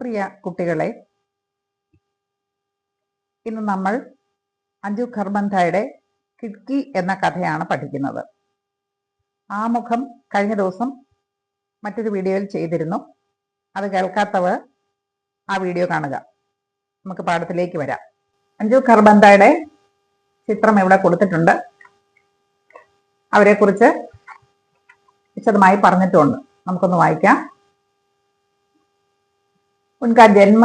പ്രിയ കുട്ടികളെ ഇന്ന് നമ്മൾ അഞ്ജു ഖർബന്ധയുടെ കിഡ്കി എന്ന കഥയാണ് പഠിക്കുന്നത്. ആമുഖം കഴിഞ്ഞ ദിവസം മറ്റൊരു വീഡിയോയിൽ ചെയ്തിരുന്നു. അത് കേൾക്കാത്തവർ ആ വീഡിയോ കാണുക. നമുക്ക് പാഠത്തിലേക്ക് വരാം. അഞ്ജു ഖർബന്ധയുടെ ചിത്രം ഇവിടെ കൊടുത്തിട്ടുണ്ട്. അവരെക്കുറിച്ച് വിശദമായി പറഞ്ഞിട്ടുണ്ട്. നമുക്കൊന്ന് വായിക്കാം. उनका जन्म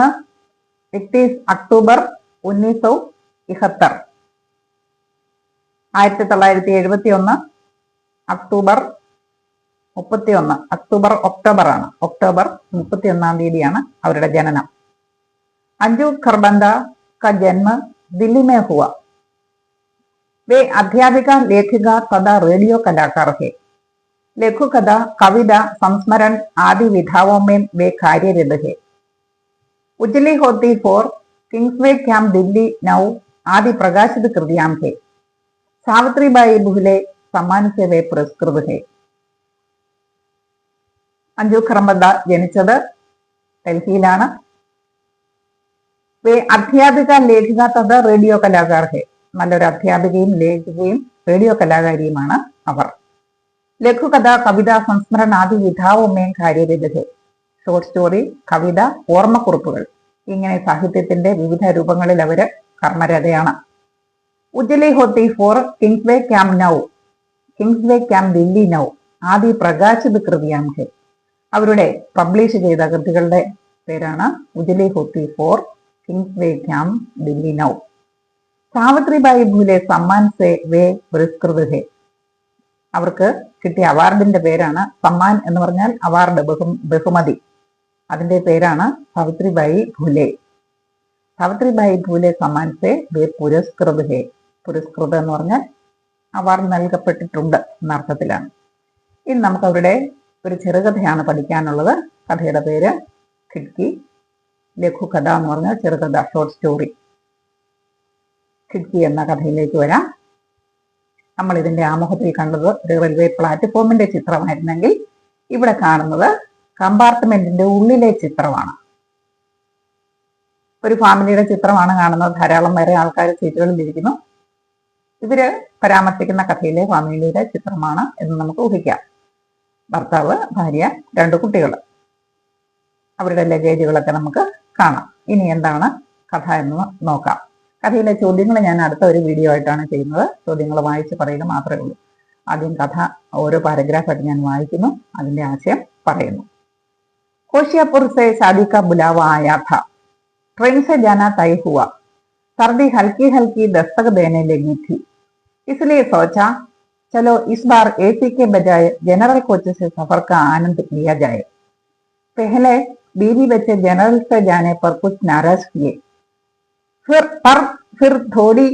31 അക്ടോബർ ഉന്നീസ് സौ ഇഹത്തർ ആയിരത്തി തൊള്ളായിരത്തി എഴുപത്തി ഒന്ന് അക്ടോബർ മുപ്പത്തി ഒന്ന് അക്ടോബർ ഒക്ടോബർ ആണ് ഒക്ടോബർ മുപ്പത്തി ഒന്നാം തീയതിയാണ് അവരുടെ ജനനം അഞ്ജു ഖർബന്ദ का जन्म दिल्ली में हुआ वे अध्यापिका लेखिका तथा रेडियो कलाकार है लघु कथा कविता संस्मरण आदि विधाओं में वे ഉജ്ലി ഹോത്തി ഫോർ കിങ്സ്വേ ക്യാം ദില്ലി നൗ ആദി പ്രകാശിത് കൃതിയാം ഹെ സാവിത്രിബായി ബുഹ്ലെ സമ്മാനിച്ചവേ പുരസ്കൃത ഹെ അഞ്ജു ഖർമദ ജനിച്ചത് ഡൽഹിയിലാണ്. അധ്യാപിക ലേഖിക തഥ റേഡിയോ കലാകാർ ഹെ നല്ലൊരു അധ്യാപികയും ലേഖികയും റേഡിയോ കലാകാരിയുമാണ് അവർ. ലഘുകഥ കവിത സംസ്മരണാദി വിധാവുമേം കാര്യവിദഹേ. ഷോർട്ട് സ്റ്റോറി കവിത ഓർമ്മക്കുറിപ്പുകൾ. ഇങ്ങനെ സാഹിത്യത്തിന്റെ വിവിധ രൂപങ്ങളിൽ അവർ കർമ്മരഥയാണ്. ഉജ്ജലി ഹോത്തി ഫോർ കിങ്സ് വേ ക്യാം നൗ. കിങ്സ്വേ ക്യാം ദില്ലി നൗ. ആദി പ്രകാശിത് കൃതിയാം ഹെ. അവരുടെ പബ്ലിഷ് ചെയ്ത കൃതികളുടെ പേരാണ് ഉജ്ജലി ഹോത്തി four Kingsway camp Delhi നൗ. സാവിത്രിബായി ഭൂലെ സമ്മാൻ സേ വേ പുരസ്കൃത് അവർക്ക് കിട്ടിയ അവാർഡിന്റെ പേരാണ് സമ്മാൻ എന്ന് പറഞ്ഞാൽ അവാർഡ് ബഹു ബഹുമതി. അതിന്റെ പേരാണ് സാവിത്രിബായി ഭൂലെ. സാവിത്രിബായി ഭൂലെ സമ്മാനത്തെ ദേ പുരസ്കൃത്. ഹേ പുരസ്കൃത എന്ന് പറഞ്ഞാൽ അവാർഡ് നൽകപ്പെട്ടിട്ടുണ്ട് എന്നർത്ഥത്തിലാണ്. ഇനി നമുക്ക് അവരുടെ ഒരു ചെറുകഥയാണ് പഠിക്കാനുള്ളത്. കഥയുടെ പേര് ഖിഡ്കി ലഘുകഥ എന്ന് പറഞ്ഞാൽ ചെറുകഥ ഷോർട്ട് സ്റ്റോറി ഖിഡ്കി എന്ന കഥയിലേക്ക് വരാം. നമ്മൾ ഇതിന്റെ ആമുഖത്തിൽ കണ്ടത് ഒരു റെയിൽവേ പ്ലാറ്റ്ഫോമിന്റെ ചിത്രമായിരുന്നെങ്കിൽ ഇവിടെ കാണുന്നത് കമ്പാർട്ട്മെന്റിന്റെ ഉള്ളിലെ ചിത്രമാണ്. ഒരു ഫാമിലിയുടെ ചിത്രമാണ് കാണുന്നത്. ധാരാളം വേറെ ആൾക്കാർ സീറ്റുകളിൽ ഇരിക്കുന്നു. ഇവർ പരാമർശിക്കുന്ന കഥയിലെ ഫാമിലിയുടെ ചിത്രമാണ് എന്ന് നമുക്ക് ഊഹിക്കാം. ഭർത്താവ് ഭാര്യ രണ്ട് കുട്ടികൾ അവരുടെ ലഗേജുകളൊക്കെ നമുക്ക് കാണാം. ഇനി എന്താണ് കഥ എന്ന് നോക്കാം. കഥയിലെ ചോദ്യങ്ങൾ ഞാൻ അടുത്ത ഒരു വീഡിയോ ആയിട്ടാണ് ചെയ്യുന്നത്. ചോദ്യങ്ങൾ വായിച്ച് പറയുക മാത്രമേ ഉള്ളൂ. ആദ്യം കഥ ഓരോ പാരഗ്രാഫായിട്ട് ഞാൻ വായിക്കുന്നു. അതിന്റെ ആശയം പറയുന്നു. होशियापुर से शादी का बुलावा आया था ट्रेन से जाना तय हुआ सर्दी हल्की हल्की दस्तक देने लगी थी इसलिए सोचा चलो इस बार एसी के बजाय जनरल कोच से सफ़र का आनंद लिया जाए पहले बीवी बच्चे जनरल से जाने पर कुछ नाराज़ किए फिर पर फिर थोड़ी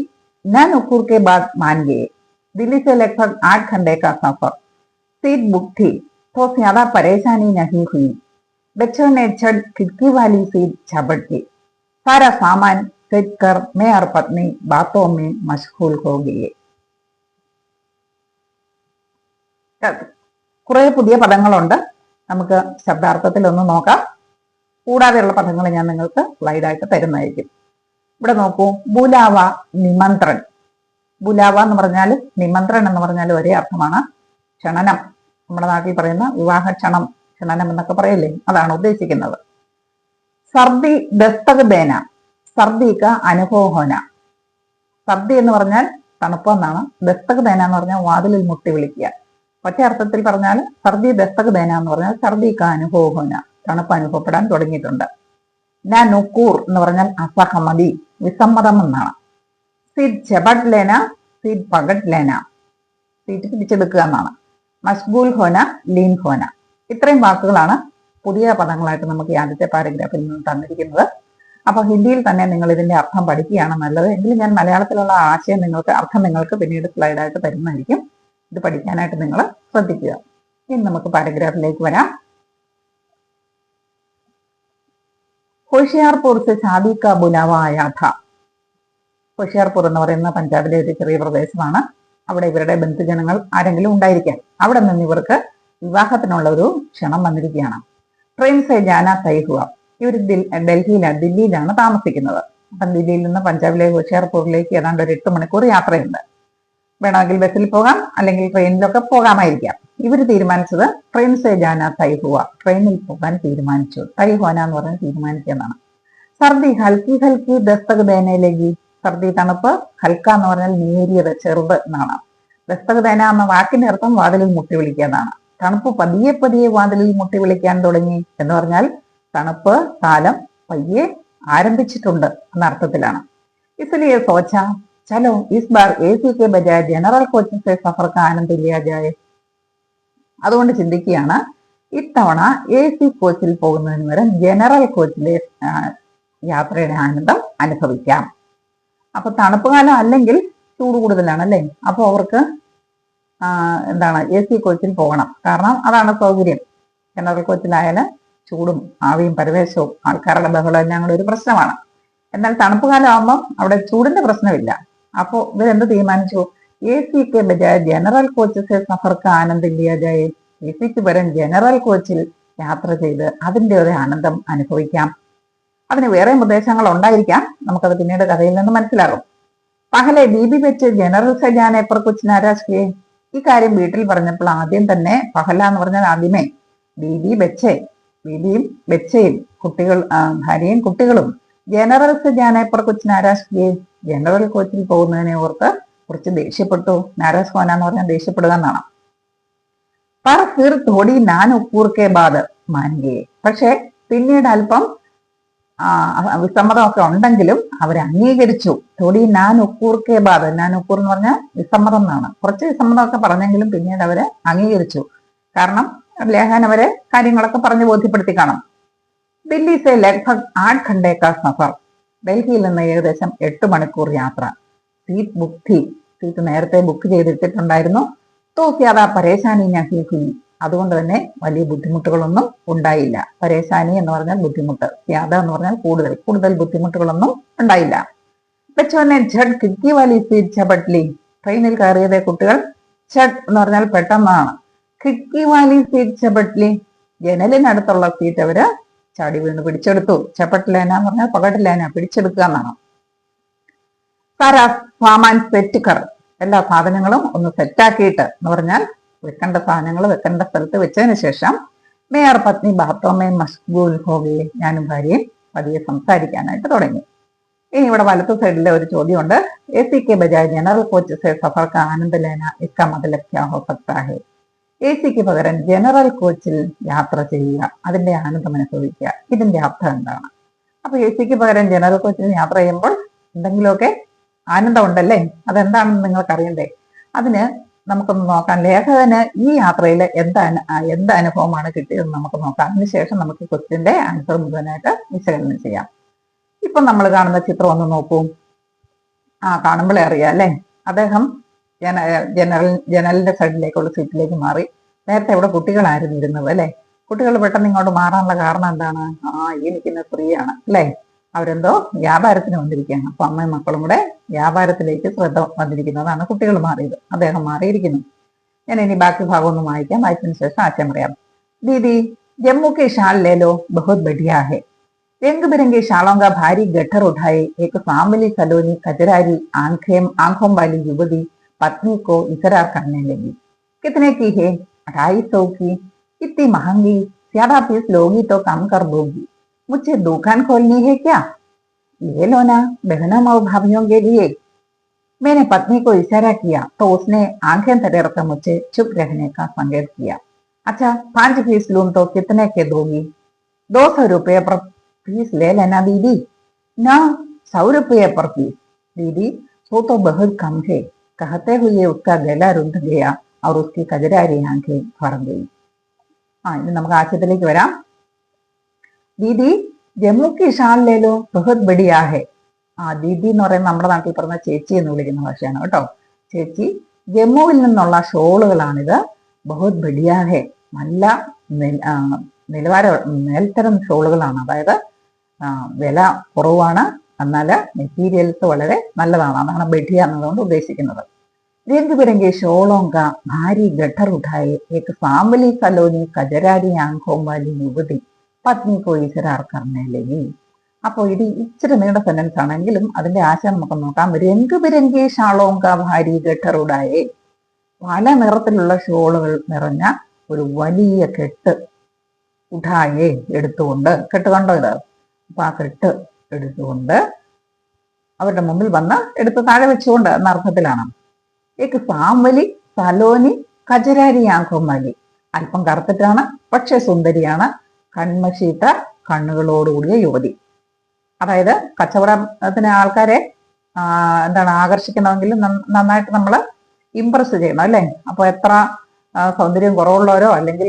न नुकुर के बाद मान गए दिल्ली से लगभग आठ घंटे का सफ़र सीट बुक थी तो ज़्यादा परेशानी नहीं हुई बच्चों ने छड़ खिड़की वाली सीट झपट दी सारा सामान सेट कर मैं और पत्नी बातों में मशगूल हो गए കുറെ പുതിയ പദങ്ങളുണ്ട് നമുക്ക് ശബ്ദാർത്ഥത്തിൽ ഒന്ന് നോക്കാം കൂടാതെയുള്ള പദങ്ങൾ ഞാൻ നിങ്ങൾക്ക് സ്ലൈഡായിട്ട് തരുന്നതായിരിക്കും ഇവിടെ നോക്കൂ ബുലാവ നിമന്ത്രൺ ബുലാവ എന്ന് പറഞ്ഞാൽ നിമന്ത്രൺ എന്ന് പറഞ്ഞാൽ ഒരേ അർത്ഥമാണ് ക്ഷണനം നമ്മുടെ നാട്ടിൽ പറയുന്ന വിവാഹ ക്ഷണം ക്ഷണനം എന്നൊക്കെ പറയല്ലേ? അതാണ് ഉദ്ദേശിക്കുന്നത്. സർദി ദസ്തക ദേന സർദിക്ക അനുഭവഹോന സർദി എന്ന് പറഞ്ഞാൽ തണുപ്പ് എന്നാണ്. ദസ്തക ദേന എന്ന് പറഞ്ഞാൽ വാതിലിൽ മുട്ടി വിളിക്കുക. ഒറ്റ അർത്ഥത്തിൽ പറഞ്ഞാൽ സർദി ദസ്തക ദേന എന്ന് പറഞ്ഞാൽ സർദിക്ക അനുഭവഹോന തണുപ്പ് അനുഭവപ്പെടാൻ തുടങ്ങിയിട്ടുണ്ട്. ഞാൻ നുക്കൂർ എന്ന് പറഞ്ഞാൽ അസഹമതി വിസമ്മതം എന്നാണ്. സീറ്റ് ചെബഡ് ലേന സീറ്റ് സീറ്റ് പിടിച്ചെടുക്കുക എന്നാണ്. മഷ്ഗൂൽ ഹോന ലീൻ ഹോന. ഇത്രയും വാക്കുകളാണ് പുതിയ പദങ്ങളായിട്ട് നമുക്ക് ഈ ആദ്യത്തെ പാരഗ്രാഫിൽ നിന്ന് തന്നിരിക്കുന്നത്. അപ്പോൾ ഹിന്ദിയിൽ തന്നെ നിങ്ങൾ ഇതിന്റെ അർത്ഥം പഠിക്കുകയാണ് നല്ലത്. എങ്കിലും ഞാൻ മലയാളത്തിലുള്ള ആശയം നിങ്ങൾക്ക് അർത്ഥം നിങ്ങൾക്ക് പിന്നീട് സ്ലൈഡായിട്ട് തരുന്നതായിരിക്കും. ഇത് പഠിക്കാനായിട്ട് നിങ്ങൾ ശ്രദ്ധിക്കുക. ഇനി നമുക്ക് പാരഗ്രാഫിലേക്ക് വരാം. ഹോഷിയാർപൂർ ഷാദി കാ ബുലാവ ഹോഷിയാർപൂർ എന്ന് പറയുന്ന പഞ്ചാബിലെ ഒരു ചെറിയ പ്രദേശമാണ്. അവിടെ ഇവരുടെ ബന്ധുജനങ്ങൾ ആരെങ്കിലും ഉണ്ടായിരിക്കാം. അവിടെ നിന്ന് ഇവർക്ക് വിവാഹത്തിനുള്ള ഒരു ക്ഷണം വന്നിരിക്കുകയാണ്. ട്രെയിൻ സെ ജാന തൈഹുവ ഇവർ ഡൽഹിയിലാണ് ദില്ലിയിലാണ് താമസിക്കുന്നത്. അപ്പം ദില്ലിയിൽ നിന്ന് പഞ്ചാബിലെ ഹോഷിയാർപൂരിലേക്ക് ഏതാണ്ട് ഒരു എട്ട് മണിക്കൂർ യാത്രയുണ്ട്. വേണമെങ്കിൽ ബസ്സിൽ പോകാം അല്ലെങ്കിൽ ട്രെയിനിലൊക്കെ പോകാമായിരിക്കാം. ഇവർ തീരുമാനിച്ചത് ട്രെയിൻ സേ ജാന തൈഹുവ ട്രെയിനിൽ പോകാൻ തീരുമാനിച്ചു. തൈഹുവാന എന്ന് പറഞ്ഞ് തീരുമാനിക്കുന്നതാണ് സർദി ഹൽക്കി ഹൽക്കി ദസ്തക് ദേനയിലേക്ക് സർദി തണുപ്പ് ഹൽക്ക എന്ന് പറഞ്ഞാൽ നേരിയത് ചെറുത് എന്നാണ്. ദസ്തക് ദേന എന്ന വാക്കിന്റെ അർത്ഥം വാതിലിൽ മുട്ടി വിളിക്കുന്നതാണ് തണുപ്പ് പതിയെ പതിയെ വാതിലിൽ മുട്ടി വിളിക്കാൻ തുടങ്ങി എന്ന് പറഞ്ഞാൽ തണുപ്പ് കാലം പയ്യെ ആരംഭിച്ചിട്ടുണ്ട് എന്ന അർത്ഥത്തിലാണ്. ഇസ്ലിയെ സോച്ച ചലോ ഇസ് ബാർ എ സി കെ ബജായ ജനറൽ കോച്ചിങ് സെ സഫർക്ക് ആനന്ദില്ലാജായ അതുകൊണ്ട് ചിന്തിക്കുകയാണ് ഇത്തവണ എ സി കോച്ചിൽ പോകുന്നതിന് പകരം ജനറൽ കോച്ചിലെ യാത്രയുടെ ആനന്ദം അനുഭവിക്കാം. അപ്പൊ തണുപ്പ് കാലം അല്ലെങ്കിൽ ചൂട് കൂടുതലാണ് അല്ലേ? അപ്പോൾ അവർക്ക് എന്താണ് എ സി കോച്ചിൽ പോകണം. കാരണം അതാണ് സൗകര്യം. ജനറൽ കോച്ചിലായാൽ ചൂടും ആവിയും പരിവേശവും ആൾക്കാരുടെ ബഹളവും ഞങ്ങളുടെ ഒരു പ്രശ്നമാണ്. എന്നാൽ തണുപ്പ് കാലമാകുമ്പം അവിടെ ചൂടിന്റെ പ്രശ്നമില്ല. അപ്പോൾ ഇവരെന്ത് തീരുമാനിച്ചു? എ സിക്ക് ബജായ ജനറൽ കോച്ചസ് സഫർക്ക് ആനന്ദില്ല ജയ എ സിക്ക് പകരം ജനറൽ കോച്ചിൽ യാത്ര ചെയ്ത് അതിന്റെ ഒരു ആനന്ദം അനുഭവിക്കാം. അതിന് വേറെ ഉദ്ദേശങ്ങൾ ഉണ്ടായിരിക്കാം. നമുക്കത് പിന്നീട് കഥയിൽ നിന്ന് മനസ്സിലാകും. പഹലെ ബി ബി വെച്ച് ജനറൽ സജാനെ പെർ ഈ കാര്യം വീട്ടിൽ പറഞ്ഞപ്പോൾ ആദ്യം തന്നെ പഹല എന്ന് പറഞ്ഞാൽ ആദ്യമേ ബീബി ബെച്ചെ ബീബിയും ബെച്ചയും കുട്ടികൾ ഭാര്യയും കുട്ടികളും. ജനറൽസ് സജാനേപ്പർ കൊച്ചു നാരാഷ്കിയെ ജനറൽ കോച്ചിൽ പോകുന്നതിനെ ഓർത്ത് കുറച്ച് ദേഷ്യപ്പെട്ടു. നാരാസ് ഖോന എന്ന് പറഞ്ഞാൽ ദേഷ്യപ്പെടുക എന്നാണ്. പറ തീർത്തോടി തോടി ബാധ ഉപ്പൂർക്കെ ബാദ്. മാൻകെ. പക്ഷെ പിന്നീട് അല്പം വിസമ്മതമൊക്കെ ഉണ്ടെങ്കിലും അവർ അംഗീകരിച്ചു. തൊടി നാൻ ഉക്കൂർക്കെ ബാധ നാൻ ഉക്കൂർ എന്ന് പറഞ്ഞാൽ വിസമ്മതം എന്നാണ്. കുറച്ച് വിസമ്മതമൊക്കെ പറഞ്ഞെങ്കിലും പിന്നീട് അവരെ അംഗീകരിച്ചു. കാരണം ലേഖൻ അവരെ കാര്യങ്ങളൊക്കെ പറഞ്ഞ് ബോധ്യപ്പെടുത്തി കാണും. ദില്ലി സെ ലഗ്ഭഗ് ആട് ഘണ്ടേക്കാ സഫർ. ഡൽഹിയിൽ നിന്ന് ഏകദേശം എട്ട് മണിക്കൂർ യാത്ര. സീറ്റ് ബുക്ക് സീറ്റ് നേരത്തെ ബുക്ക് ചെയ്തിട്ടിട്ടുണ്ടായിരുന്നു. തോ പരേശാനി നഹി ഹുയി അതുകൊണ്ട് തന്നെ വലിയ ബുദ്ധിമുട്ടുകളൊന്നും ഉണ്ടായില്ല. പരേശാനി എന്ന് പറഞ്ഞാൽ ബുദ്ധിമുട്ട് യാദ എന്ന് പറഞ്ഞാൽ കൂടുതൽ കൂടുതൽ ബുദ്ധിമുട്ടുകളൊന്നും ഉണ്ടായില്ല. ബച്ചോനെ ട്രെയിനിൽ കയറിയതേ കുട്ടികൾ ഛഡ് എന്ന് പറഞ്ഞാൽ പെട്ടെന്നാണ്. കിക്കി വാലി സീറ്റ് ചപട്ലി ജനലിനടുത്തുള്ള സീറ്റ് അവർ ചാടി വീണ് പിടിച്ചെടുത്തു. ചപ്പട്ടിലേന എന്ന് പറഞ്ഞാൽ പകട്ടിലേന പിടിച്ചെടുക്കുക എന്നാണ്. സാരാ സാമാൻ സെറ്റ് കർ. എല്ലാ സാധനങ്ങളും ഒന്ന് സെറ്റാക്കിയിട്ട് എന്ന് പറഞ്ഞാൽ വെക്കേണ്ട സാധനങ്ങൾ വെക്കേണ്ട സ്ഥലത്ത് വെച്ചതിന് ശേഷം മേയർ പത്നി ബാത്തോമേ മഷ്ഗൂൽ ഹോഗയെ ഞാനും ഭാര്യയും പതിയെ സംസാരിക്കാനായിട്ട് തുടങ്ങി. ഇനി ഇവിടെ വലത്തു സൈഡിലെ ഒരു ചോദ്യമുണ്ട്. എ സി കെ ബജാജ് ജനറൽ കോച്ച് സെ സഫർ ആനന്ദലേന ഇക്ക ക്യാ ഹോ സക്താ ഹെ എ സിക്ക് പകരം ജനറൽ കോച്ചിൽ യാത്ര ചെയ്യുക അതിന്റെ ആനന്ദം അനുഭവിക്കുക ഇതിന്റെ അർത്ഥം എന്താണ്? അപ്പൊ എ സിക്ക് പകരം ജനറൽ കോച്ചിൽ യാത്ര ചെയ്യുമ്പോൾ എന്തെങ്കിലുമൊക്കെ ആനന്ദം ഉണ്ടല്ലേ അതെന്താണെന്ന് നിങ്ങൾക്ക് അറിയണ്ടേ അതിന് നമുക്കൊന്ന് നോക്കാം. ലേഖകന് ഈ യാത്രയിൽ എന്താണ് എന്ത് അനുഭവമാണ് കിട്ടിയതെന്ന് നമുക്ക് നോക്കാം. അതിനുശേഷം നമുക്ക് കൊച്ചിന്റെ ആൻസർ മുഴുവനായിട്ട് വിശകലനം ചെയ്യാം. ഇപ്പൊ നമ്മൾ കാണുന്ന ചിത്രം ഒന്ന് നോക്കൂ. ആ കാണുമ്പോഴേ അറിയാം അല്ലേ? അദ്ദേഹം ജന ജനറൽ ജനലിന്റെ സൈഡിലേക്കുള്ള സീറ്റിലേക്ക് മാറി. നേരത്തെ ഇവിടെ കുട്ടികളായിരുന്നു ഇരുന്നത് അല്ലേ? കുട്ടികൾ പെട്ടെന്ന് ഇങ്ങോട്ട് മാറാനുള്ള കാരണം എന്താണ്? ആ ഈ നിൽക്കുന്ന സ്ത്രീയാണ് അല്ലേ? അവരെന്തോ വ്യാപാരത്തിന് വന്നിരിക്കുകയാണ് അപ്പൊ അമ്മയും മക്കളും കൂടെ വ്യാപാരത്തിലേക്ക് ശ്രദ്ധ വന്നിരിക്കുന്നതാണ് കുട്ടികൾ മാറിയത് അദ്ദേഹം മാറിയിരിക്കുന്നു ഞാൻ ഇനി ബാക്കി ഭാഗം ഒന്ന് വായിക്കാം വായിച്ചതിന് ശേഷം ആശയം പറയാം ദീദി जम्मू के शाल ले लो बहुत बढ़िया है रंग बिरंगे शालों का भारी गठर उठाए एक सांवली सलोनी कजरारी आंखें आंखों वाली युवती पत्नी को इकरार करने लगी कितने की है ढाई सौ की इतनी महंगी ज्यादा पीस लोगी तो कम कर दोगी मुझे दुकान खोलनी है क्या ले लो ना बहनों और भाभीियों के लिए मैंने पत्नी को इशारा किया तो उसने आंखें तरेर कर मुझे चुप रहने का संकेत किया अच्छा पांच पीस लूं तो कितने के दोगी दो सौ रुपये पर पीस ले लेना दीदी ना सौ रुपये पर पीस दीदी वो तो बहुत कम है कहते हुए उसका गला रुंध गया और उसकी कजरारी आंखें भर गई ആ ഇനി നമുക്ക് ആശയത്തിലേക്ക് വരാം ദീദി ജമ്മു കിഷാൻ ലേലോ ബഹത് ബഡിയാഹെ ആ ദീദി എന്ന് പറയുന്നത് നമ്മുടെ നാട്ടിൽ പറഞ്ഞ ചേച്ചി എന്ന് വിളിക്കുന്ന ഭാഷയാണ് കേട്ടോ. ചേച്ചി ജമ്മുവിൽ നിന്നുള്ള ഷോളുകളാണിത്. ബഹുത് ബഡിയാഹെ നല്ല നിലവാര മേൽത്തരം ഷോളുകളാണ്. അതായത് വില കുറവാണ്. എന്നാൽ മെറ്റീരിയൽസ് വളരെ നല്ലതാണ്. അതാണ് ബഡിയ എന്നതുകൊണ്ട് ഉദ്ദേശിക്കുന്നത്. രംഗ് ബിരംഗി ഷോളോങ്ക ഭാരി ഗട്ടർ ഉഠായി ഏക്ക് ഫാമിലി കലോനി കജരാടി ആങ്കോമാലി യുവതി പത്നി ഈശ്വര ആർക്കറിഞ്ഞില്ലെങ്കിൽ അപ്പോൾ ഇത് ഇച്ചിരി നീണ്ട സെന്റൻസ് ആണെങ്കിലും അതിന്റെ ആശയം നമുക്ക് നോക്കാം. രംഗ് ബിരംഗി ഷാളോങ്ക ഭാരി ഗട്ടറുടായെ പല നിറത്തിലുള്ള ഷോളുകൾ നിറഞ്ഞ ഒരു വലിയ കെട്ട് ഉഠായെ എടുത്തുകൊണ്ട് കെട്ട് കണ്ടോ ഇത്? അപ്പൊ ആ കെട്ട് എടുത്തുകൊണ്ട് അവരുടെ മുമ്പിൽ വന്ന് എടുത്ത് താഴെ വെച്ചുകൊണ്ട് എന്ന അർത്ഥത്തിലാണ്. ഏക്ക് സാമലി സലോനി കജരാരി ആഘോമാലി അല്പം കറുത്തിട്ടാണ് പക്ഷേ സുന്ദരിയാണ്. കൺമശീട്ട കണ്ണുകളോടുകൂടിയ യുവതി. അതായത് കച്ചവടത്തിന് ആൾക്കാരെ എന്താണ് ആകർഷിക്കണമെങ്കിൽ നന്നായിട്ട് നമ്മൾ ഇമ്പ്രസ് ചെയ്യണം അല്ലേ? അപ്പൊ എത്ര സൗന്ദര്യം കുറവുള്ളവരോ അല്ലെങ്കിൽ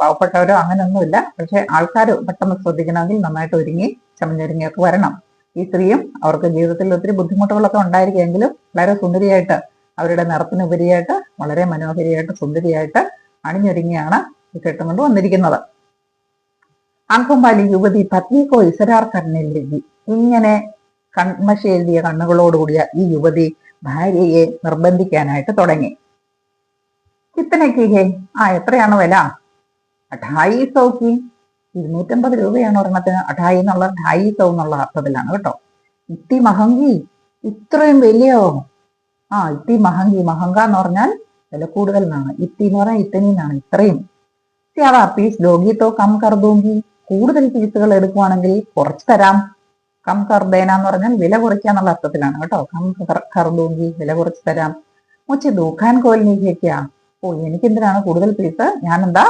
പാവപ്പെട്ടവരോ അങ്ങനെയൊന്നുമില്ല. പക്ഷെ ആൾക്കാർ പെട്ടെന്ന് ശ്രദ്ധിക്കണമെങ്കിൽ നന്നായിട്ട് ഒരുങ്ങി ചമഞ്ഞൊരുങ്ങിയൊക്കെ വരണം. ഈ സ്ത്രീയും അവർക്ക് ജീവിതത്തിൽ ഒത്തിരി ബുദ്ധിമുട്ടുകളൊക്കെ ഉണ്ടായിരിക്കുമെങ്കിലും വളരെ സുന്ദരിയായിട്ട് അവരുടെ നിറത്തിനുപരിയായിട്ട് വളരെ മനോഹരിയായിട്ട് സുന്ദരിയായിട്ട് അണിഞ്ഞൊരുങ്ങിയാണ് ഈ കെട്ടും വന്നിരിക്കുന്നത്. അങ്കുംപാലി യുവതി പത്നിക്കോ ഇസരാർ കണ്ണിലെഴുതി ഇങ്ങനെ കൺമശേലിയ കണ്ണുകളോടുകൂടിയ ഈ യുവതി ഭാര്യയെ നിർബന്ധിക്കാനായിട്ട് തുടങ്ങി. കിത്തനക്ക് ഹേ ആ എത്രയാണ് വില? അഠായി സൗക്കി ഇരുന്നൂറ്റമ്പത് രൂപയാണ് ഒരെണ്ണത്തിന്. അഠായി എന്നുള്ള ഢായി സൗ എന്നുള്ള അർത്ഥത്തിലാണ് കേട്ടോ. ഇത്തി മഹങ്കി ഇത്രയും വലിയോ? ആ ഇത്തി മഹങ്കി. മഹങ്ക എന്ന് പറഞ്ഞാൽ വില കൂടുതൽ എന്നാണ്. ഇത്തി എന്ന് പറഞ്ഞാൽ ഇത്തനി എന്നാണ് ഇത്രയും പീസ് കം കർദൂങ്കി കൂടുതൽ പീസുകൾ എടുക്കുവാണെങ്കിൽ കുറച്ച് തരാം. കം കർദേന എന്ന് പറഞ്ഞാൽ വില കുറയ്ക്കുക എന്നുള്ള അർത്ഥത്തിലാണ് കേട്ടോ. കം കർദൂങ്കി വില കുറച്ച് തരാം. മുച്ചി ദൂഖാൻ കോലിനിക്കുക ഓ എനിക്കെന്തിനാണ് കൂടുതൽ പീസ് ഞാൻ എന്താ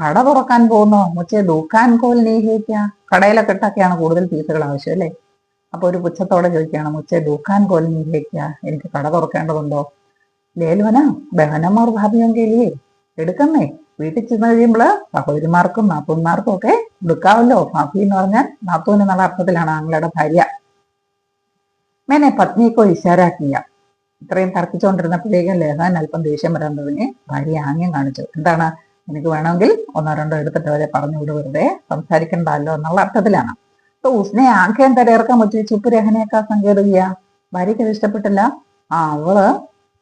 കട തുറക്കാൻ പോകുന്നു. മുച്ച ദൂഖാൻ കോലിനിക്കുക കടയിലൊക്കെ ഇട്ടൊക്കെയാണ് കൂടുതൽ പീസുകൾ ആവശ്യം അല്ലേ? അപ്പൊ ഒരു പുച്ഛത്തോടെ ചോദിക്കുകയാണ് മുച്ച ദൂഖാൻ കോലിനിക്കുക എനിക്ക് കട തുറക്കേണ്ടതുണ്ടോ? ലേലുവന ബഹനമാർ ഭാവിയെങ്കിലേ എടുക്കുന്നേ. വീട്ടിൽ ചെന്ന് കഴിയുമ്പോൾ സഹോദരിമാർക്കും നാപ്പന്മാർക്കും ഒക്കെ കൊടുക്കാവല്ലോ ഫാഫി എന്ന് പറഞ്ഞാൽ നാത്തൂൻ എന്നുള്ള അർത്ഥത്തിലാണ് ആങ്ങളുടെ ഭാര്യ. മേനെ പത്നിക്കോ ഇശാരാക്കിയ ഇത്രയും തർക്കിച്ചുകൊണ്ടിരുന്നപ്പോഴേക്കും ലേഹാൻ അല്പം ദേഷ്യം വരാൻ ഭാര്യ ആംഗ്യം കാണിച്ചു. എന്താണ്? എനിക്ക് വേണമെങ്കിൽ ഒന്നോ രണ്ടോ എടുത്തിട്ട് വരെ പറഞ്ഞു വിട് വെറുതെ. സംസാരിക്കണ്ടല്ലോ എന്നുള്ള അർത്ഥത്തിലാണ്. അപ്പൊ ഉസ്നെ ആഖ്യം തരയിറക്കാൻ പറ്റി ചുപ്പ് രഹനയൊക്കെ സങ്കേതിക ഭാര്യയ്ക്ക് അത് ഇഷ്ടപ്പെട്ടില്ല. ആ അവൾ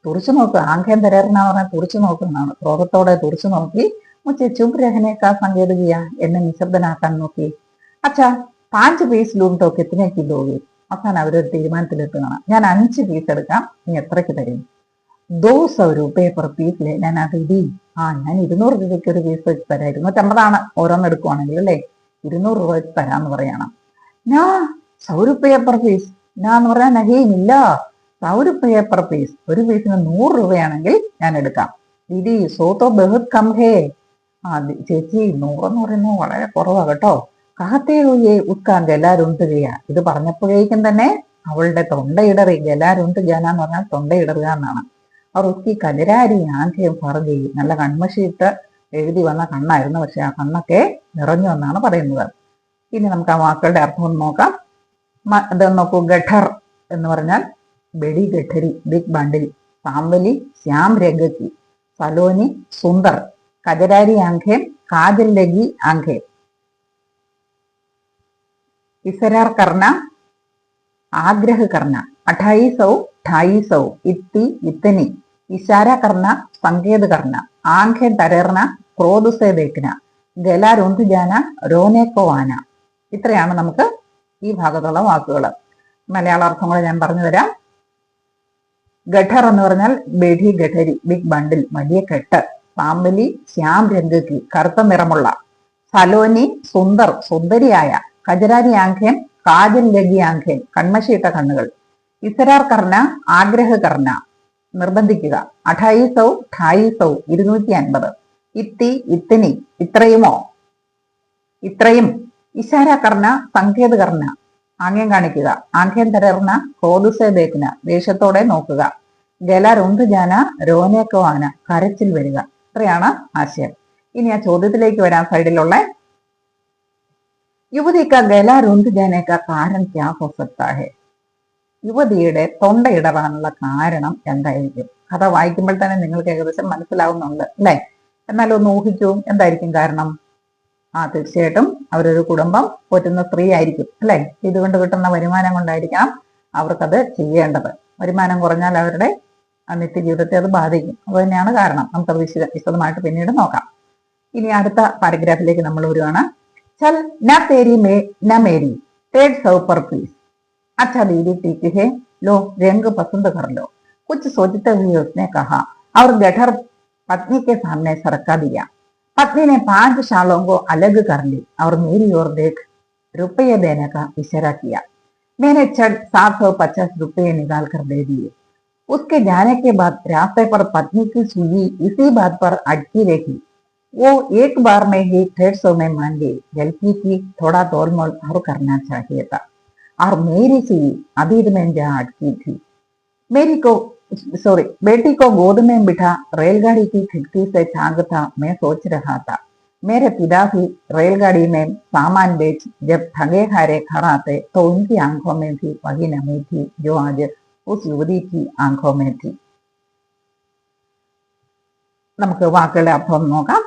തുറച്ചു നോക്കുക ആഖ്യം തരയിറന്നാന്ന് പറഞ്ഞാൽ തുറച്ചു നോക്കുന്നതാണ് ക്രോധത്തോടെ തുറച്ചു നോക്കി മുച്ചെ ചുപ്പ് രഹനേക്കാ സങ്കേതിക എന്നെ നിശബ്ദനാക്കാൻ നോക്കി. അച്ഛാ പാഞ്ച് പീസ് ലൂം ടോ കിത്തിനെ കിലോവി അവസാനം അവരൊരു തീരുമാനത്തിലെത്തുകയാണ് ഞാൻ അഞ്ച് പീസ് എടുക്കാം. നീ എത്രയ്ക്ക് തരും? ദോ ഒരു പേപ്പർ പെർ പീസിലെ ഞാൻ അത് ഇടി. ആ ഞാൻ ഇരുന്നൂറ് രൂപയ്ക്ക് ഒരു പീസ് വെച്ച് തരാം. ഇരുന്നൂറ്റമ്പതാണ് ഓരോന്ന് എടുക്കുവാണെങ്കിൽ അല്ലേ? ഇരുന്നൂറ് രൂപ വെച്ച് തരാന്ന് പറയണം. ഞാ സൗരു പേപ്പർ പീസ് ഞാൻ പറഞ്ഞാൽ നഹീം പേപ്പർ സൗരൂപയെ പെർ പീസ് ഒരു പീസിന് നൂറ് രൂപയാണെങ്കിൽ ഞാൻ എടുക്കാം. ദീദി സോത്തോ ബഹുത് കം ഹേ ദി- ചേച്ചി നൂറെന്ന് പറയുന്നത് വളരെ കുറവാ കേട്ടോ. കാത്തേ ഹുയേ ഉത്കാൻ ഗലാരുണ്ട് ചെയ്യാ. ഇത് പറഞ്ഞപ്പോഴേക്കും തന്നെ അവളുടെ തൊണ്ടയിടറി. എല്ലാരുണ്ട് ജാന എന്ന് പറഞ്ഞാൽ തൊണ്ടയിടറുക എന്നാണ്. അവർ ഉസ്കി കതിരാരി ആദ്യം പറഞ്ഞു നല്ല കൺമശിയിട്ട് എഴുതി വന്ന കണ്ണായിരുന്നു. പക്ഷെ ആ കണ്ണൊക്കെ നിറഞ്ഞു എന്നാണ് പറയുന്നത്. ഇനി നമുക്ക് ആ വാക്കുകളുടെ അർത്ഥം ഒന്ന് നോക്കാം. മ- നോക്കൂ. ഗഠർ എന്ന് പറഞ്ഞാൽ ബെഡി ഗഠരി ബിഗ് ബണ്ടിൽ. സാമ്പലി ശ്യാം രംഗത്തി സലോനി സുന്ദർ. കജരാരി ആംഖേം കാതിൽ ലഗി ആംഖേം ഇസരാർ കർണ ആഗ്രഹ കർണ. അഠായി സൗ ഠായി സൗ ഇത്തി ഇത്തനി. ഇശാര കർണ സങ്കേത കർണ. ആംഖെ തരർണ ക്രോധുസേ ദേഖ്ന ഗല രുന്തുജാന രോനേക്കോവാന ഇത്രയാണ് നമുക്ക് ഈ ഭാഗത്തുള്ള വാക്കുകൾ മലയാള അർത്ഥങ്ങൾ ഞാൻ പറഞ്ഞു തരാം. ഗഠർ എന്ന് പറഞ്ഞാൽ ബെഡി ഗഠരി ബിഗ് ബണ്ടിൽ വലിയ കെട്ട്. പാമ്പലി ശ്യാം രംഗക്കി കറുത്ത നിറമുള്ള സലോനി സുന്ദർ സുന്ദരിയായ കജരാനി ആംഖ്യൻ കാജൽ ലഗി ആംഖ്യൻ കൺമശിയിട്ട കണ്ണുകൾ. ഇസരാർ കർണ ആഗ്രഹ കർണ നിർബന്ധിക്കുക. അഠായി സൗ ഠായി സൗ ഇരുന്നൂറ്റി അൻപത് ഇത്തി ഇത്തിനി ഇത്രയുമോ? ഇത്രയും. ഇശാര കർണ സങ്കേത കർണ ആംഗ്യം കാണിക്കുക. ആംഗ്യം തരർണ ക്രോധുസേ ദേഷ്യത്തോടെ നോക്കുക. ഗല രുന്തുജാന രോനേക്കോ ആന കരച്ചിൽ വരിക. ഇത്രയാണ് ആശയം. ഇനി ആ ചോദ്യത്തിലേക്ക് വരാൻ സൈഡിലുള്ള യുവതിക്ക് ഗല രുന്തുജാനേക്ക കാരണം ക്യാ ഹോ യുവതിയുടെ തൊണ്ടയിടറാനുള്ള കാരണം എന്തായിരിക്കും? കഥ വായിക്കുമ്പോൾ തന്നെ നിങ്ങൾക്ക് ഏകദേശം മനസ്സിലാവുന്നുണ്ട് അല്ലേ? എന്നാലും ഒന്ന് ഊഹിക്കൂ എന്തായിരിക്കും കാരണം? ആ തീർച്ചയായിട്ടും അവരൊരു കുടുംബം പോറ്റുന്ന സ്ത്രീ ആയിരിക്കും അല്ലെ? ഇതുകൊണ്ട് കിട്ടുന്ന വരുമാനം കൊണ്ടായിരിക്കാം അവർക്കത് ചെയ്യേണ്ടത്. വരുമാനം കുറഞ്ഞാൽ അവരുടെ ആ നിത്യജീവിതത്തെ അത് ബാധിക്കും അത് തന്നെയാണ് കാരണം നമുക്കത് വിശദ വിശദമായിട്ട് പിന്നീട് നോക്കാം ഇനി അടുത്ത പാരഗ്രാഫിലേക്ക് നമ്മൾ വരുവാണ് चल न तेरी में न मेरी डेढ़ सौ पर पीस अच्छा दीदी ठीक है लो रंग पसंद कर लो कुछ सोचते हुए उसने कहा और गठर पत्नी के सामने सरका दिया पत्नी ने पांच शालों को अलग कर ली और मेरी ओर देख रुपये देने का इशारा किया मैंने छठ सात सौ पचास रुपये निकाल कर दे दिए उसके जाने के बाद रास्ते पर पत्नी की सुई इसी बात पर अटकी रही। वो एक बार में ही डेढ़ सौ में मान गई गलती की थोड़ा तोल मोल और करना चाहिए था। और मेरी सुई अभी में जा अटकी थी। मेरी को, सॉरी, बेटी को गोद में बिठा रेलगाड़ी की खिड़की से झांकता मैं सोच रहा था। मेरे पिता भी रेलगाड़ी में सामान बेच, जब ठगे हारे घर आते तो उनकी आँखों में भी वही नमी थी जो आज ഓഫ് യൂറിറ്റി ആങ്കോമേറ്റി നമുക്ക് വാക്കുകളുടെ അർത്ഥം നോക്കാം.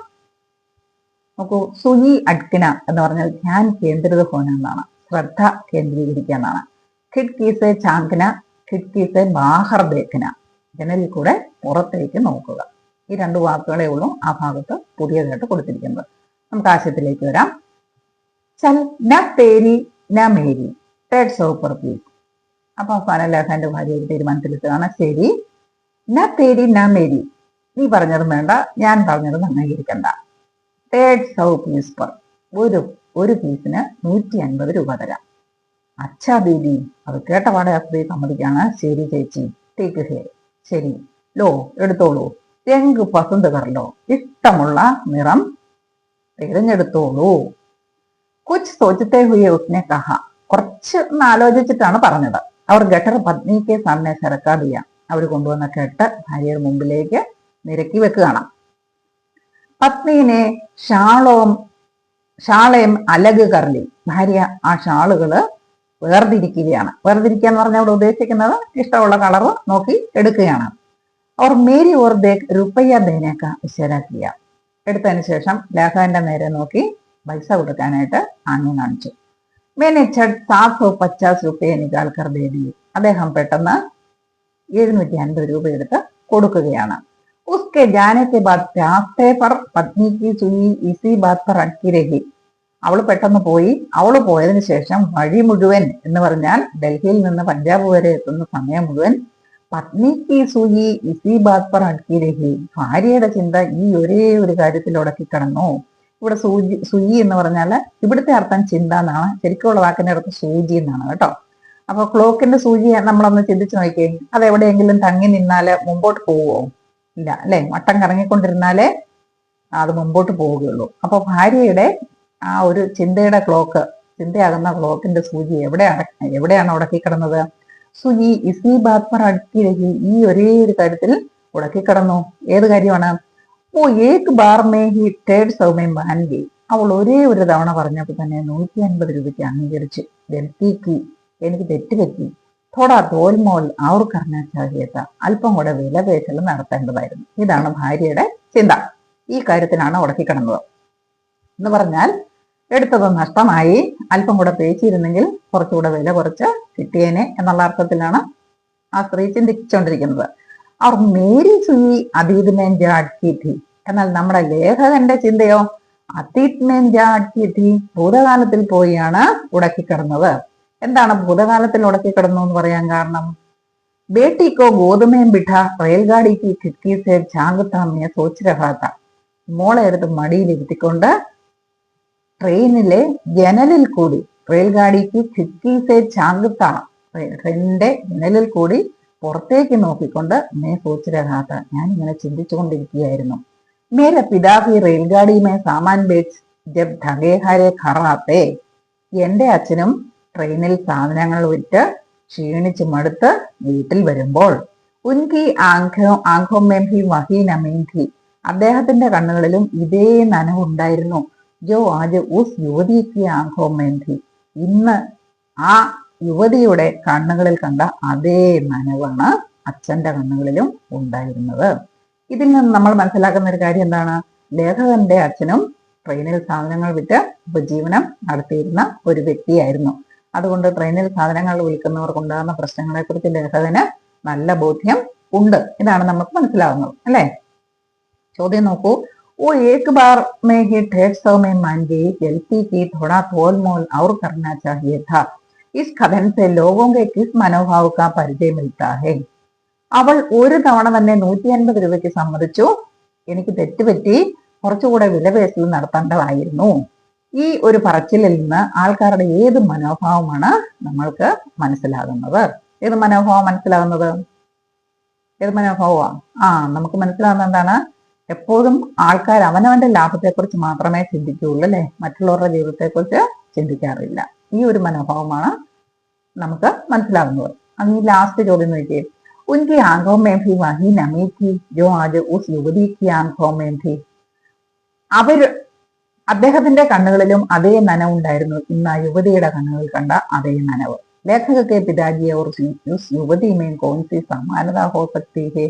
നോക്കൂ സുയി അഡ്കിന എന്ന് പറഞ്ഞാൽ ധ്യാൻ കേന്ദ്രിത എന്നാണ് ശ്രദ്ധ കേന്ദ്രീകരിക്കുക എന്നാണ് ഖിഡ്കീസെ ചാങ്കിന ഖിഡ്കീസെ ബാഹർ ദേക്കിന. ജനലിൽ കൂടെ പുറത്തേക്ക് നോക്കുക. ഈ രണ്ട് വാക്കുകളേ ഉള്ളൂ ആ ഭാഗത്ത് പുതിയതായിട്ട് കൊടുത്തിരിക്കുന്നത്. നമുക്ക് ആശയത്തിലേക്ക് വരാം. ചൽ ന തേരി ന മേരി. തേർഡ് സോപ്പർ പ്ലീസ് അപ്പൊ അവസാനം ലേഖാന്റെ ഭാര്യ ഒരു തീരുമാനത്തിലെത്തുകയാണ്. ശരി. ന തേരി ന മേരി നീ പറഞ്ഞതും വേണ്ട ഞാൻ പറഞ്ഞതും അംഗീകരിക്കണ്ട തേർഡ് സൗ പീസ് ഒരു ഒരു പീസിന് നൂറ്റി അൻപത് രൂപ തരാം. അച്ഛാ ദീദി അത് കേട്ട പാടെ ആ സ്ത്രീ സമ്മതിക്കാണ് ശരി ചേച്ചി ടേക്ക് ഹേ ശരി. ലോ എടുത്തോളൂ. രംഗ് പസന്ത് കറലോ ഇഷ്ടമുള്ള നിറം തിരഞ്ഞെടുത്തോളൂ. കുച്ച് സോച്ചത്തെ ഹുയെ ഉസ്നെ കഹ. കുറച്ച് ആലോചിച്ചിട്ടാണ് പറഞ്ഞത്. അവർ ഗട്ടർ പത്നിക്ക് സാമനെ ചെയ്യാം അവർ കൊണ്ടുവന്ന കെട്ട് ഭാര്യയുടെ മുമ്പിലേക്ക് നിരക്കി വെക്കുകയാണ്. പത്നീനെ ഷാളോം ഷാളയും അലഗ് കറലി ഭാര്യ ആ ഷാളുകൾ വേർതിരിക്കുകയാണ്. വേർതിരിക്കുക എന്ന് പറഞ്ഞാൽ അവിടെ ഉദ്ദേശിക്കുന്നത് ഇഷ്ടമുള്ള കളർ നോക്കി എടുക്കുകയാണ്. അവർ മേരി ഓർ ദേഖ് റുപ്പയ്യ ദേനേക്ക ഇശരാക്കിയ എടുത്തതിന് ശേഷം ലേഖാന്റെ നേരെ നോക്കി പൈസ കൊടുക്കാനായിട്ട് ആംഗ്യം കാണിച്ചു. മേനെ ഛഡ് സാത് സോ പച്ചാസ് റുപ്പയെ നികാൽ കർ ദേദി അദ്ദേഹം പെട്ടെന്ന് എഴുന്നൂറ്റി അൻപത് രൂപ എടുത്ത് കൊടുക്കുകയാണ്। ഉസ്കെ ജാനത്തെ ബാദ് രാസ്തേ പർ പത്നിക്ക് സുയി ഇസി ബാത് പർ അക്കിരഹി അവൾ പെട്ടെന്ന് പോയി. അവൾ പോയതിനു ശേഷം വഴി മുഴുവൻ എന്ന് പറഞ്ഞാൽ ഡൽഹിയിൽ നിന്ന് പഞ്ചാബ് വരെ എത്തുന്ന സമയം മുഴുവൻ പത്നിക്ക് സുയി ഇസി ബാത് പർ അക്കിരഹി ഭാര്യയുടെ ചിന്ത ഈ ഒരേ ഒരു കാര്യത്തിൽ ഉടക്കി കിടന്നു ഇവിടെ സൂചി സുചി എന്ന് പറഞ്ഞാൽ ഇവിടുത്തെ അർത്ഥം ചിന്ത എന്നാണ്. ശരിക്കുള്ള വാക്കിന്റെ അർത്ഥം സൂചി എന്നാണ് കേട്ടോ. അപ്പൊ ക്ലോക്കിന്റെ സൂചി നമ്മളൊന്ന് ചിന്തിച്ചു നോക്കിയേ. അത് എവിടെയെങ്കിലും തങ്ങി നിന്നാൽ മുമ്പോട്ട് പോവുമോ ഇല്ല അല്ലെ? വട്ടം കറങ്ങിക്കൊണ്ടിരുന്നാലേ അത് മുമ്പോട്ട് പോവുകയുള്ളൂ. അപ്പൊ ഭാര്യയുടെ ആ ഒരു ചിന്തയുടെ ക്ലോക്ക് ചിന്തയാകുന്ന ക്ലോക്കിന്റെ സൂചി എവിടെ എവിടെയാണ് ഉടക്കി കിടന്നത്? സുജി ഇസി ബാത്മർ ഈ ഒരേ ഒരു കാര്യത്തിൽ ഉടക്കി കിടന്നു. ഏത് കാര്യമാണ്? ഓ ഏക് ബാർ മേ ഹി തേർഡ് സൗമ്യം ബാൻഗി അവൾ ഒരേ ഒരു തവണ പറഞ്ഞപ്പോൾ തന്നെ നൂറ്റി അൻപത് രൂപയ്ക്ക് അംഗീകരിച്ചു ഗൽത്തിക്ക് എനിക്ക് തെറ്റുപറ്റി. തോടാ തോൽമോൽ അവർ കർണ ചാഹിയത്ത അല്പം കൂടെ വില പേശൽ നടത്തേണ്ടതായിരുന്നു. ഇതാണ് ഭാര്യയുടെ ചിന്ത. ഈ കാര്യത്തിനാണ് ഉടക്കിക്കിടന്നത് എന്ന് പറഞ്ഞാൽ എടുത്തത് നഷ്ടമായി. അല്പം കൂടെ പേച്ചിരുന്നെങ്കിൽ കുറച്ചുകൂടെ വില കുറച്ച് കിട്ടിയേനെ എന്നുള്ള അർത്ഥത്തിലാണ് ആ സ്ത്രീ ചിന്തിച്ചുകൊണ്ടിരിക്കുന്നത്. അവർ മേരി സുയി അതീതമേൻ ജാഡ്കീതി എന്നാൽ നമ്മുടെ ലേഖകന്റെ ചിന്തയോ അതീത്മേൻ ജാഡ്കീതി ഭൂതകാലത്തിൽ പോയാണ് ഉടക്കിക്കിടന്നത്. എന്താണ് ഭൂതകാലത്തിൽ ഉടക്കിക്കിടന്നു എന്ന് പറയാൻ കാരണം? ബേട്ടിക്കോ ഗോതമേം ബിഠ റെയിൽഗാഡിക്ക് ഖിഡ്കി സേ ചാങ്കത്താമിയെ സോച്ച് രഹാത്ത മോളെ എടുത്ത് മടിയിലിരുത്തിക്കൊണ്ട് ട്രെയിനിലെ ജനലിൽ കൂടി റെയിൽഗാഡിക്ക് ഖിഡ്കി സേ ചാങ്കത്ത ട്രെയിനിന്റെ ജനലിൽ കൂടി പുറത്തേക്ക് നോക്കിക്കൊണ്ട് മേ സോച്ച് ഞാൻ ഇങ്ങനെ ചിന്തിച്ചുകൊണ്ടിരിക്കുകയായിരുന്നു. മേരെ റെയിൽഗാഡി മേ സാമാൻ ബേച്ച് ജബ് ധഗേഹാരെ ഖറാത്തെ. എന്റെ അച്ഛനും ട്രെയിനിൽ സാധനങ്ങൾ വിറ്റ് ക്ഷീണിച്ച് മടുത്ത് വീട്ടിൽ വരുമ്പോൾ ഉൻകി ആംഖോ ആംഖോമേം ഭി വഹി നമീൻ ഭി അദ്ദേഹത്തിന്റെ കണ്ണുകളിലും ഇതേ നനവുണ്ടായിരുന്നു. ജോ ആജ് ഉസ് യുവതിക്ക് ആംഖോമേം ഭി ഇന്ന് ആ യുവതിയുടെ കണ്ണുകളിൽ കണ്ട അതേ നനവാണ് അച്ഛന്റെ കണ്ണുകളിലും ഉണ്ടായിരുന്നത് ഇതിൽ നിന്ന് നമ്മൾ മനസ്സിലാക്കുന്ന ഒരു കാര്യം എന്താണ് ലേഖകന്റെ അച്ഛനും ട്രെയിനിൽ സാധനങ്ങൾ വിറ്റ് ഉപജീവനം നടത്തിയിരുന്ന ഒരു വ്യക്തിയായിരുന്നു അതുകൊണ്ട് ട്രെയിനിൽ സാധനങ്ങൾ വിൽക്കുന്നവർക്ക് ഉണ്ടാകുന്ന പ്രശ്നങ്ങളെ കുറിച്ച് ലേഖകന് നല്ല ബോധ്യം ഉണ്ട് ഇതാണ് നമുക്ക് മനസ്സിലാവുന്നത് അല്ലെ ചോദ്യം നോക്കൂ वो एक बार में ही डेढ़ सौ में मान गई गलती की थोड़ा तोल मोल और करना चाहिए था इस कथन से लोगों के किस मनोभाव का परिचय मिलता है അവൾ ഒരു തവണ തന്നെ നൂറ്റി അൻപത് രൂപയ്ക്ക് സമ്മതിച്ചു എനിക്ക് തെറ്റുപറ്റി കുറച്ചുകൂടെ വിലപേശൽ നടത്തേണ്ടതായിരുന്നു ഈ ഒരു പറച്ചിലിൽ നിന്ന് ആൾക്കാരുടെ ഏത് മനോഭാവമാണ് നമ്മൾക്ക് മനസ്സിലാകുന്നത് ഏത് മനോഭാവം മനസ്സിലാകുന്നത് ഏത് മനോഭാവമാണ് ആ നമുക്ക് മനസ്സിലാകുന്നത് എന്താണ് എപ്പോഴും ആൾക്കാർ അവനവന്റെ ലാഭത്തെക്കുറിച്ച് മാത്രമേ ചിന്തിക്കുകയുള്ളൂ അല്ലെ മറ്റുള്ളവരുടെ ജീവിതത്തെക്കുറിച്ച് ചിന്തിക്കാറില്ല ഈ ഒരു മനോഭാവമാണ് നമുക്ക് മനസ്സിലാവുന്നത്. അങ്ങ് ഈ ലാസ്റ്റ് ചോദ്യം നോക്കിയേ. ഉൻകി ആഘോമേധി വഹി നമീക്കി ജോ ആജ് ഉസ് യുവതിക്ക് ആഘോമേധി അവർ അദ്ദേഹത്തിന്റെ കണ്ണുകളിലും അതേ നനവുണ്ടായിരുന്നു ഇന്ന് ആ യുവതിയുടെ കണ്ണുകളിൽ കണ്ട അതേ നനവ്. ലേഖകക്കെ പിതാജിയെ ഓർ യുസ് യുവതിയുമേയും കോൺസി സമാനത ഹോസക്തിയെ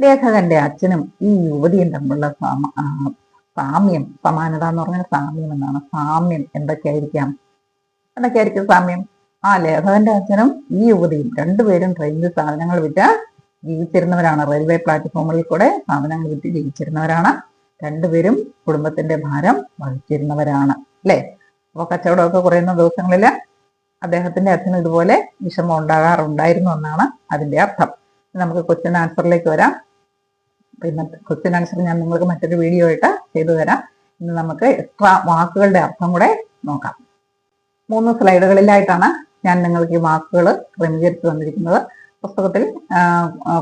ലേഖകന്റെ അച്ഛനും ഈ യുവതിയും തമ്മിലുള്ള സാമ്യം സമാനത എന്ന് പറഞ്ഞാൽ സാമ്യം എന്നാണ്. സാമ്യം എന്തൊക്കെയായിരിക്കാം? എന്തൊക്കെയായിരിക്കും സാമ്യം? ആ ലേഖകന്റെ അച്ഛനും ഈ യുവതിയും രണ്ടുപേരും ട്രെയിനിൽ സാധനങ്ങൾ വിറ്റ് ജീവിച്ചിരുന്നവരാണ്. റെയിൽവേ പ്ലാറ്റ്ഫോമിൽ കൂടെ സാധനങ്ങൾ വിറ്റ് ജീവിച്ചിരുന്നവരാണ്. രണ്ടുപേരും കുടുംബത്തിന്റെ ഭാരം വഹിച്ചിരുന്നവരാണ്. അല്ലേ? അപ്പൊ കച്ചവടമൊക്കെ കുറയുന്ന ദിവസങ്ങളിൽ അദ്ദേഹത്തിന്റെ അച്ഛനും ഇതുപോലെ വിഷമം ഉണ്ടാകാറുണ്ടായിരുന്നു എന്നാണ് അതിന്റെ അർത്ഥം. നമുക്ക് ക്വസ്റ്റ്യൻ ആൻസറിലേക്ക് വരാം. പിന്നെ ക്വസ്റ്റ്യൻ ആൻസർ ഞാൻ നിങ്ങൾക്ക് മറ്റൊരു വീഡിയോ ആയിട്ട് ചെയ്തു തരാം. ഇന്ന് നമുക്ക് എക്സ്ട്രാ വാക്കുകളുടെ അർത്ഥം കൂടെ നോക്കാം. മൂന്ന് സ്ലൈഡുകളിലായിട്ടാണ് ഞാൻ നിങ്ങൾക്ക് ഈ വാക്കുകൾ ക്രമീകരിച്ചു തന്നിരിക്കുന്നത്. പുസ്തകത്തിൽ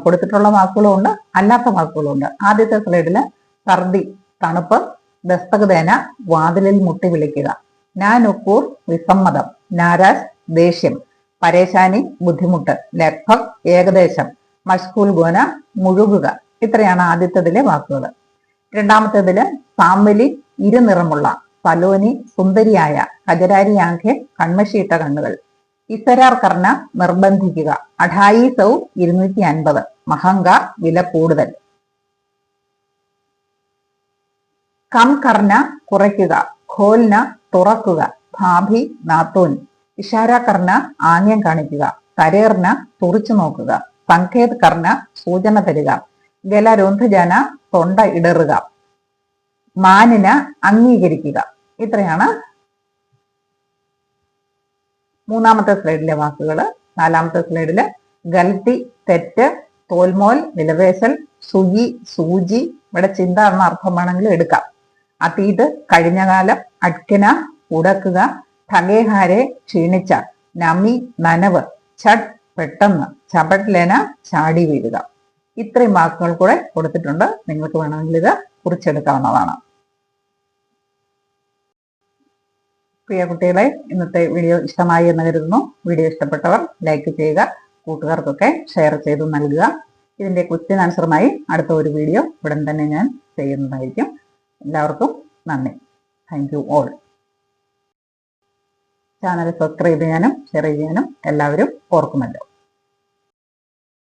കൊടുത്തിട്ടുള്ള വാക്കുകളും ഉണ്ട് അല്ലാത്ത വാക്കുകളും ഉണ്ട്. ആദ്യത്തെ സ്ലൈഡിൽ സർദി തണുപ്പ് ദസ്തകതേന വാതിലിൽ മുട്ടി വിളിക്കുക. നാനുക്കൂർ വിസമ്മതം. നാരാജ് ദേഷ്യം. പരേശാനി ബുദ്ധിമുട്ട്. ലഗ്ഭഗ് ഏകദേശം. മഷ്കൂൽ ഗോന മുഴുകുക. ഇത്രയാണ് ആദ്യത്തതിലെ വാക്കുകൾ രണ്ടാമത്തേതിൽ സാമ്പലി ഇരുനിറമുള്ള. സലോനി സുന്ദരിയായ. കജരാരി ആംഖെ കൺമഷിയിട്ട കണ്ണുകൾ. ഇസരാർ കർണ നിർബന്ധിക്കുക. അഠായി സൗ ഇരുന്നൂറ്റി അൻപത്. മഹങ്ക വില കൂടുതൽ. കം കർണ കുറയ്ക്കുക. ഖോൽന തുറക്കുക. ഭാഭി നാത്തോൻ. ഇഷാര കർണ ആംഗ്യം കാണിക്കുക. കരേർന തുറിച്ചു നോക്കുക. സങ്കേത് കർണ സൂചന തരിക. ഗലരോന്ധജന തൊണ്ട ഇടറുക. മാനിന അംഗീകരിക്കുക. ഇത്രയാണ് മൂന്നാമത്തെ സ്ലൈഡിലെ വാക്കുകൾ നാലാമത്തെ സ്ലൈഡിൽ ഗൽത്തി തെറ്റ് തോൽമോൽ നിലവേശൽ സുഖി സൂചി ഇവിടെ ചിന്ത എന്ന അർത്ഥം വേണമെങ്കിൽ എടുക്കാം. അതീത് കഴിഞ്ഞകാലം അഡ്കന ഉടക്കുക ഠഗേഹാരെ ക്ഷീണിച്ച നമി നനവ് ഛഡ് പെട്ടെന്ന് ചപട്ലേന ചാടി വീഴുക. ഇത്രയും വാക്കുകൾ കൂടെ കൊടുത്തിട്ടുണ്ട്. നിങ്ങൾക്ക് വേണമെങ്കിൽ ഇത് കുറിച്ചെടുക്കാവുന്നതാണ്. പ്രിയ കുട്ടികളെ ഇന്നത്തെ വീഡിയോ ഇഷ്ടമായി എന്ന് കരുതുന്നു. വീഡിയോ ഇഷ്ടപ്പെട്ടവർ ലൈക്ക് ചെയ്യുക കൂട്ടുകാർക്കൊക്കെ ഷെയർ ചെയ്തു നൽകുക. ഇതിന്റെ ക്വസ്റ്റ്യൻ ആൻസറുമായി അടുത്ത ഒരു വീഡിയോ ഉടൻ തന്നെ ഞാൻ ചെയ്യുന്നതായിരിക്കും. എല്ലാവർക്കും നന്ദി. Thank you all channel subscribe ചെയ്യാനും ഷെയർ ചെയ്യാനും എല്ലാവരും ഓർക്കുമല്ലോ.